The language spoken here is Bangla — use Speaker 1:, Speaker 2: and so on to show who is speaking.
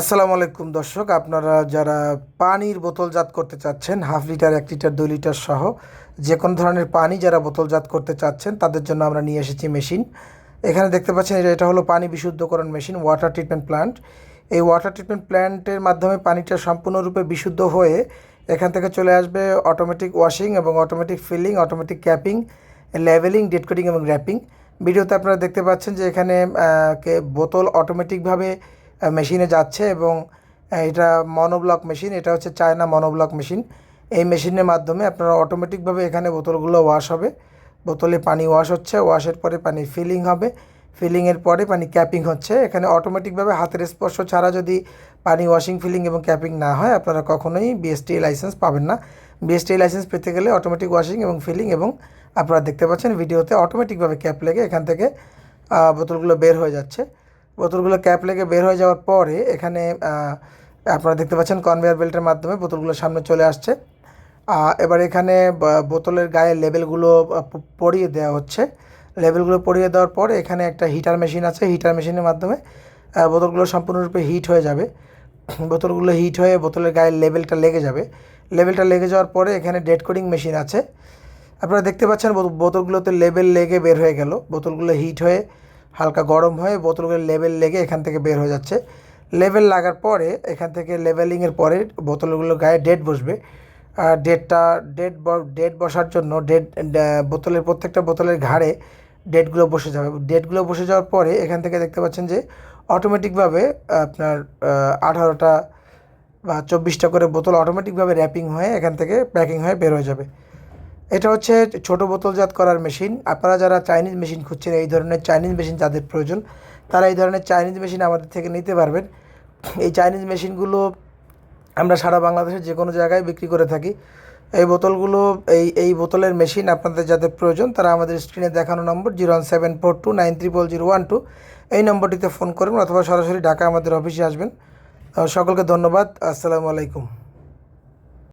Speaker 1: আসসালামু আলাইকুম দর্শক, আপনারা যারা পানির বোতলজাত করতে চাচ্ছেন, হাফ লিটার, এক লিটার, দুই লিটার সহ যে কোনো ধরনের পানি যারা বোতলজাত করতে চাচ্ছেন, তাদের জন্য আমরা নিয়ে এসেছি মেশিন। এখানে দেখতে পাচ্ছেন এটা- হলো পানি বিশুদ্ধকরণ মেশিন ওয়াটার ট্রিটমেন্ট প্ল্যান্ট এই ওয়াটার ট্রিটমেন্ট প্ল্যান্টের মাধ্যমে পানিটা সম্পূর্ণরূপে বিশুদ্ধ হয়ে এখান থেকে চলে আসবে অটোমেটিক ওয়াশিং এবং automatic filling automatic capping levelling date coding এবং র্যাপিং ভিডিওতে আপনারা দেখতে পাচ্ছেন যে এখানে বোতল অটোমেটিকভাবে মেশিনে যাচ্ছে এবং এটা মনোব্লক মেশিন এটা হচ্ছে চায়না মনোব্লক মেশিন এই মেশিনের মাধ্যমে আপনারা অটোমেটিকভাবে এখানে বোতলগুলো ওয়াশ হবে। বোতলে পানি ওয়াশ হচ্ছে ওয়াশের পরে পানি ফিলিং হবে। ফিলিংয়ের পরে পানি ক্যাপিং হচ্ছে। এখানে অটোমেটিকভাবে হাতের স্পর্শ ছাড়া যদি পানি ওয়াশিং ফিলিং এবং ক্যাপিং না হয়, আপনারা কখনোই বিএসটি লাইসেন্স পাবেন না। বিএসটি লাইসেন্স পেতে গেলে অটোমেটিক ওয়াশিং এবং ফিলিং এবং আপনারা দেখতে পাচ্ছেন ভিডিওতে অটোমেটিকভাবে ক্যাপ লেগে এখান থেকে বোতলগুলো বের হয়ে যাচ্ছে। বোতলগুলো ক্যাপ লেগে বের হয়ে যাওয়ার পরে এখানে আপনারা দেখতে পাচ্ছেন কনভেয়ার বেল্টের মাধ্যমে বোতলগুলো সামনে চলে আসছে। এবার এখানে বোতলের গায়ে লেবেলগুলো পরিয়ে দেওয়া হচ্ছে। লেবেলগুলো পরিয়ে দেওয়ার পরে এখানে একটা হিটার মেশিন আছে। হিটার মেশিনের মাধ্যমে বোতলগুলো সম্পূর্ণরূপে হিট হয়ে যাবে। বোতলগুলো হিট হয়ে বোতলের গায়ে লেবেলটা লেগে যাবে। লেবেলটা লেগে যাওয়ার পরে এখানে ডেড কোডিং মেশিন আছে। আপনারা দেখতে পাচ্ছেন বোত- বোতলগুলোতে লেবেল লেগে বের হয়ে গেল। বোতলগুলো হিট হয়ে হালকা গরম হয়ে বোতলগুলো লেবেল লেগে এখান থেকে বের হয়ে যাচ্ছে। লেবেল লাগার পরে এখান থেকে লেবেলিংয়ের পরে বোতলগুলো গায়ে ডেট বসবে। আর ডেটটা, ডেট ডেট বসার জন্য ডেট বোতলের প্রত্যেকটা বোতলের ঘাড়ে ডেটগুলো বসে যাবে। ডেটগুলো বসে যাওয়ার পরে এখান থেকে দেখতে পাচ্ছেন যে অটোমেটিকভাবে আপনার আঠারোটা বা চব্বিশটা করে বোতল অটোমেটিকভাবে র্যাপিং হয়ে এখান থেকে প্যাকিং হয়ে বের হয়ে যাবে। এটা হচ্ছে ছোট বোতলজাত করার মেশিন। আপনারা যারা চাইনিজ মেশিন খুঁজছেন, এই ধরনের চাইনিজ মেশিন যাদের প্রয়োজন, তারা এই ধরনের চাইনিজ মেশিন আমাদের থেকে নিতে পারবেন। এই চাইনিজ মেশিনগুলো আমরা সারা বাংলাদেশের যে কোনো জায়গায় বিক্রি করে থাকি। এই বোতলগুলো, এই এই বোতলের মেশিন আপনাদের যাদের প্রয়োজন, তারা আমাদের স্ক্রিনে দেখানো number zero one seven four two nine triple zero one two. এই নম্বরটিতে ফোন করবেন অথবা সরাসরি ঢাকা আমাদের অফিসে আসবেন। সকলকে ধন্যবাদ। আসসালামু আলাইকুম।